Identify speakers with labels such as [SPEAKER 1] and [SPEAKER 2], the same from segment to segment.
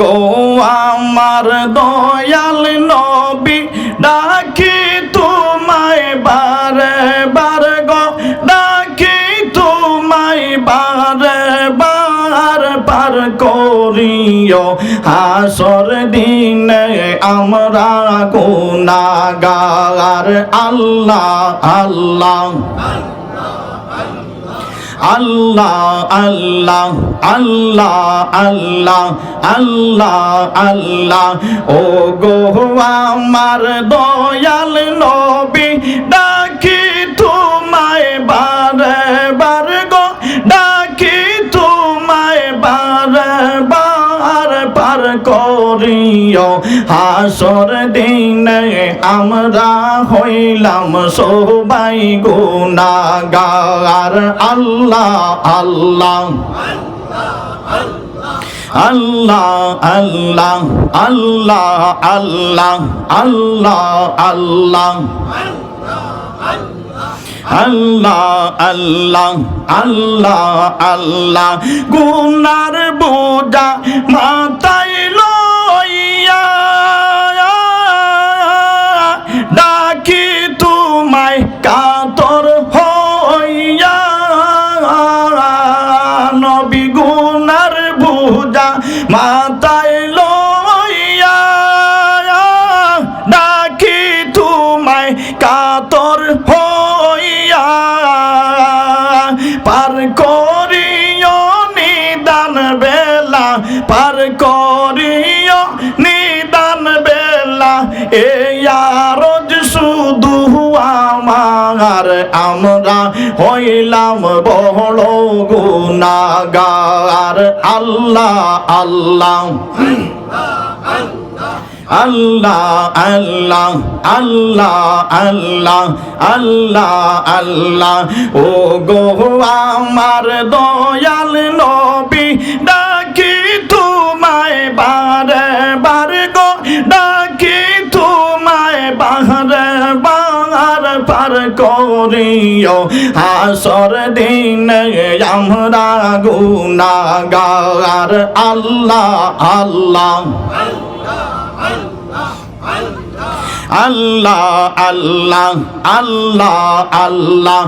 [SPEAKER 1] গো আমার দয়াল নবী, ডাকি তোমায় বারে বার গো, ডাকি তোমায় বারে বার পার করিও। হাসর দিনে আমরা গুনাগার আল্লাহ আল্লাহ আল্লাহ। আল্লাহ আল্লাহ আল্লাহ আল্লাহ আল্লাহ ও গো আমার দয়াল নবী ডাকি তোমায় বারে হাসর দিনে আমরা হইলাম সবাই গুনাগার আল্লাহ আল্লাহ আল্লাহ আল্লাহ আল্লাহ আল্লাহ আল্লাহ আল্লাহ আল্লাহ আল্লাহ আল্লাহ আল্লাহ গুনার বোঝা মাথায় শুধু আমার, আমরা হইলাম বড় গুনাগার আল্লাহ আল্লাহ আল্লাহ আল্লাহ আল্লাহ আল্লাহ আল্লাহ আল্লাহ। ও গো আমার দয়াল নবী করিও, হাসর দিনে আমরা গুনাগার আল্লাহ আল্লাহ। আল্লাহ আল্লাহ আল্লাহ আল্লাহ।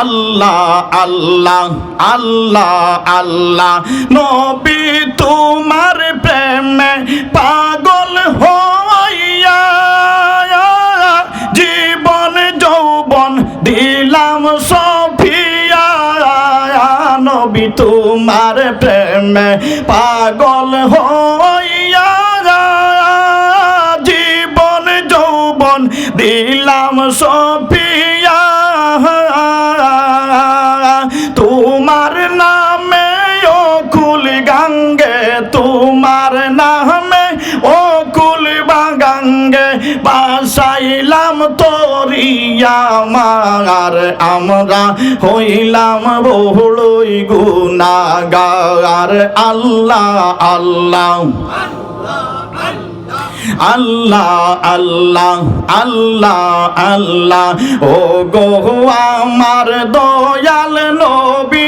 [SPEAKER 1] আল্লাহ আল্লাহ আল্লাহ আল্লাহ। নবী তোমার প্রেমে পাগল হইয়া নবী তোমার প্রেমে পাগল হইয়া তোরিয়া মার আমরা হইলাম বহুড়ই গুনাগার আল্লাহ আল্লাহ আল্লাহ আল্লাহ আল্লাহ আল্লাহ। ও গো আমার দয়াল নবী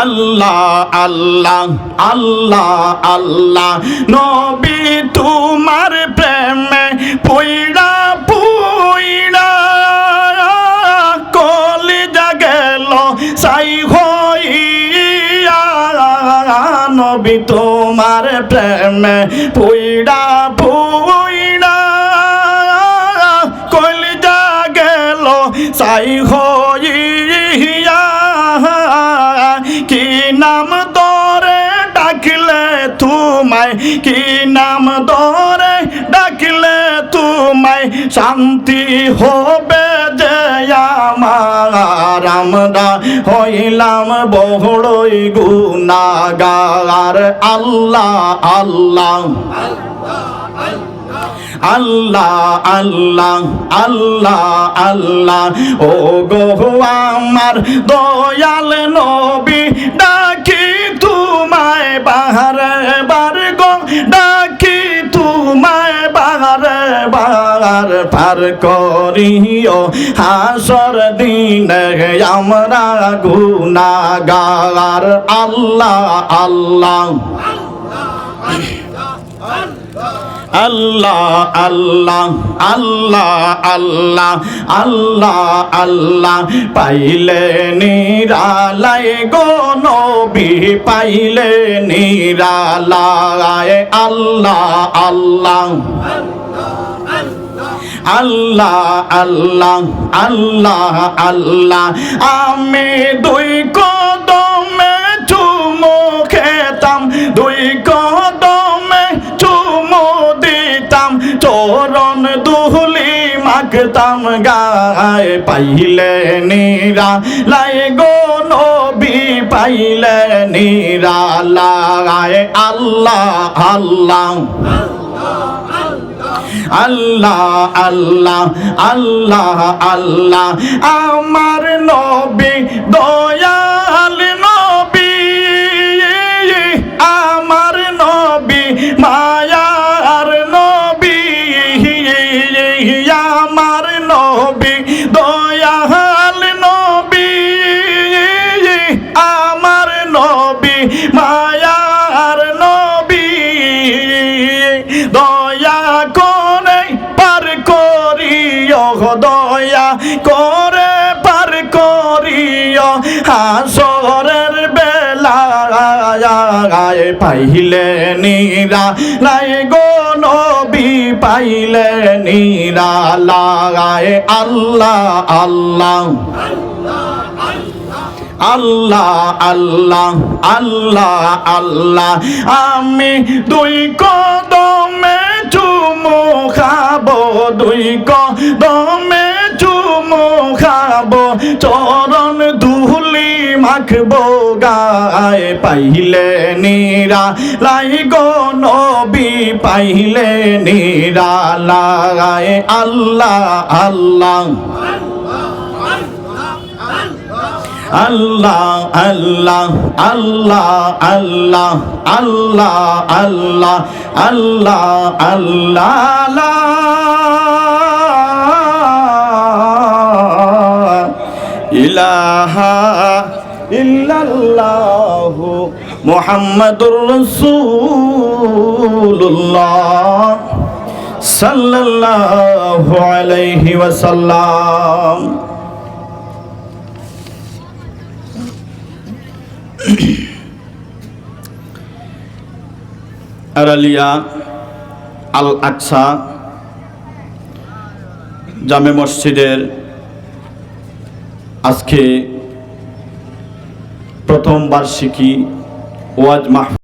[SPEAKER 1] আল্লাহ আল্লাহ আল্লাহ নবী তোমার প্রেমে পইড়া নবী তোমার প্রেমে, পুইড়া পুইড়া। কলি জাগেল সাই হইয়া। কি নাম দরে ডাকলে তোমায়, কি নাম দরে ডাকলে তোমায়, শান্তি যে আমার হইলাম বড়ই গুনাগার আল্লাহ আল্লাহ। আল্লাহ আল্লাহ আল্লাহ আল্লাহ। ও গো আমার দয়াল নবী, ডাকি তোমায় বাহারে বার গো, ডাকি তোমায় বাহারে বার পার করিও, হাসর দিনে আমরা গুনাগার। আল্লাহ আল্লাহ। আল্লাহ আল্লাহ আল্লাহ আল্লাহ আল্লাহ আল্লাহ। পাইলে নিরালায় গো নবী, পাইলে নিরালায় আল্লাহ আল্লাহ আল্লাহ। আল্লাহ আল্লাহ আল্লাহ আল্লাহ। আমি দুই কদমে চুমু খেতাম, দুই কদমে চুমু দিতাম। চরণ দুহলি মাখতাম, গায়ে পাইলে নিরা, লাই গো নবী, পাইলে নিরা লাগায় আল্লাহ আল্লাহ আল্লাহ। আল্লাহ আল্লাহ আল্লাহ আল্লাহ। আমার নবী দয়াল। হাসরের বেলা পাইলে নিরা। লাই গো নবী, পাইলে নিরা। লাগায় আল্লাহ আল্লাহ। আল্লাহ আল্লাহ আল্লাহ আল্লাহ। আমি দুই কদমে চুমু খাব, দুই কদমে খাব, চরণ দুহলি মাখবো, গায়ে পাইলে নিরা লাই গো নবী, পাইলে নিরা লাগায় আল্লাহ। আল্লাহ আল্লাহ আল্লাহ আল্লাহ আল্লাহ আল্লাহ আল্লাহ আল্লাহ আল্লাহ। ইলাহা ইল্লাল্লাহু মুহাম্মাদুর রাসূলুল্লাহ সাল্লাল্লাহু আলাইহি ওয়াসাল্লাম। আরালিয়া আল আকসা জামে মসজিদের আজকে প্রথম বার্ষিকী ওয়াজ মাহ